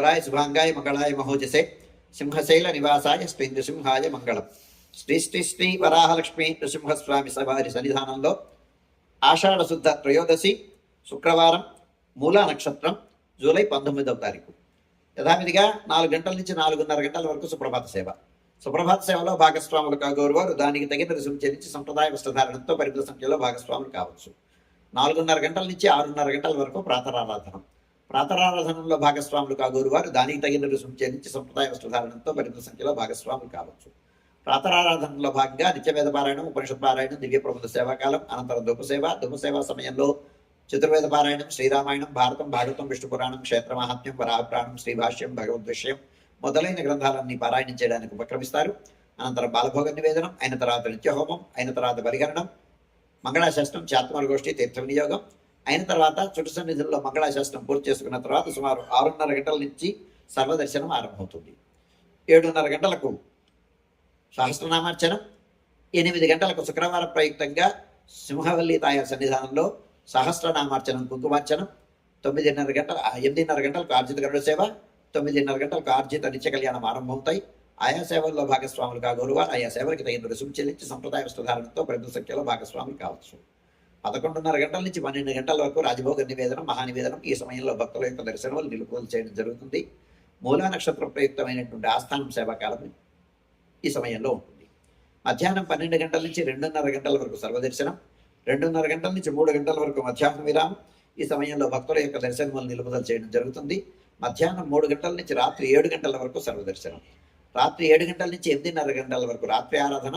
తరాయ శుభాంగాయ మంగళాయ మహోజసే సింహశైల నివాసాయ శ్రీ నృసింహాయ మంగళం శ్రీ శ్రీ శ్రీ వరాహలక్ష్మి నృసింహస్వామి సవారి సన్నిధానంలో ఆషాఢ శుద్ధ త్రయోదశి శుక్రవారం మూలా నక్షత్రం జూలై పంతొమ్మిదవ తారీఖు యథావిధిగా నాలుగు గంటల నుంచి నాలుగున్నర గంటల వరకు సుప్రభాత సేవ సుప్రభాత సేవలో భాగస్వాములు కాగోరు వారు దానికి తగిన రుసుము చెల్లించి సంప్రదాయ వస్త్రధారణతో పరిమిత సంఖ్యలో భాగస్వాములు కావచ్చు నాలుగున్నర గంటల నుంచి ఆరున్నర గంటల వరకు ప్రాతరారాధనం ప్రాతరారాధనంలో భాగస్వాములు కాగోరు వారు దానికి తగిన రుసుము చెల్లించి సంప్రదాయ వస్త్రధారణంతో పరిమిత సంఖ్యలో భాగస్వాములు కావచ్చు. ప్రాతరారాధనలో భాగంగా నిత్యవేద పారాయణం ఉపనిషత్ పారాయణం దివ్య ప్రబంధ సేవాకాలం అనంతరం ధూపసేవ ధూపసేవ సమయంలో చతుర్వేద పారాయణం శ్రీరామాయణం భారతం భాగవతం విష్ణు పురాణం క్షేత్ర మహాత్మ్యం వరాహపురాణం శ్రీభాష్యం భగవద్విషయం మొదలైన గ్రంథాలన్నీ పారాయణం చేయడానికి ఉపక్రమిస్తారు. అనంతరం బాలభోగ నివేదనం అయిన తర్వాత నిత్యహోమం అయిన తర్వాత బలిహరణం మంగళాశాస్త్రం చాత్మల గోష్ఠి తీర్థ వినియోగం అయిన తర్వాత చుట్టు సన్నిధిలో మంగళాశాస్త్రం పూర్తి చేసుకున్న తర్వాత సుమారు ఆరున్నర గంటల నుంచి సర్వదర్శనం ఆరంభమవుతుంది. ఏడున్నర గంటలకు సహస్రనామార్చనం ఎనిమిది గంటలకు శుక్రవారం ప్రయుక్తంగా సింహవల్లి తాయారు సన్నిధానంలో సహస్రనామార్చనం కుంకుమార్చనం తొమ్మిదిన్నర గంటల ఎనిమిదిన్నర గంటలకు ఆర్జిత గరుడ సేవ తొమ్మిదిన్నర గంటలకు ఆర్జిత నిత్య కళ్యాణం ఆరంభమవుతాయి. ఆయా సేవల్లో భాగస్వాములు కాగోరువారు ఆయా సేవలకి తగిన రుసుము చెల్లించి సంప్రదాయ వస్త్రధారణతో పెద్ద సంఖ్యలో భాగస్వాములు కావచ్చు. పదకొండున్నర గంటల నుంచి పన్నెండు గంటల వరకు రాజభోగ నివేదనం మహానివేదనం ఈ సమయంలో భక్తుల యొక్క దర్శనములు నిలుపుదల చేయడం జరుగుతుంది. మూలా నక్షత్ర ప్రయుక్తమైనటువంటి ఆస్థానం సేవాకాలం ఈ సమయంలో ఉంటుంది. మధ్యాహ్నం పన్నెండు గంటల నుంచి రెండున్నర గంటల వరకు సర్వదర్శనం రెండున్నర గంటల నుంచి మూడు గంటల వరకు మధ్యాహ్నం విరామం. ఈ సమయంలో భక్తుల యొక్క దర్శనములు నిలుపుదల చేయడం జరుగుతుంది. మధ్యాహ్నం మూడు గంటల నుంచి రాత్రి ఏడు గంటల వరకు సర్వదర్శనం. రాత్రి ఏడు గంటల నుంచి ఎనిమిదిన్నర గంటల వరకు రాత్రి ఆరాధన.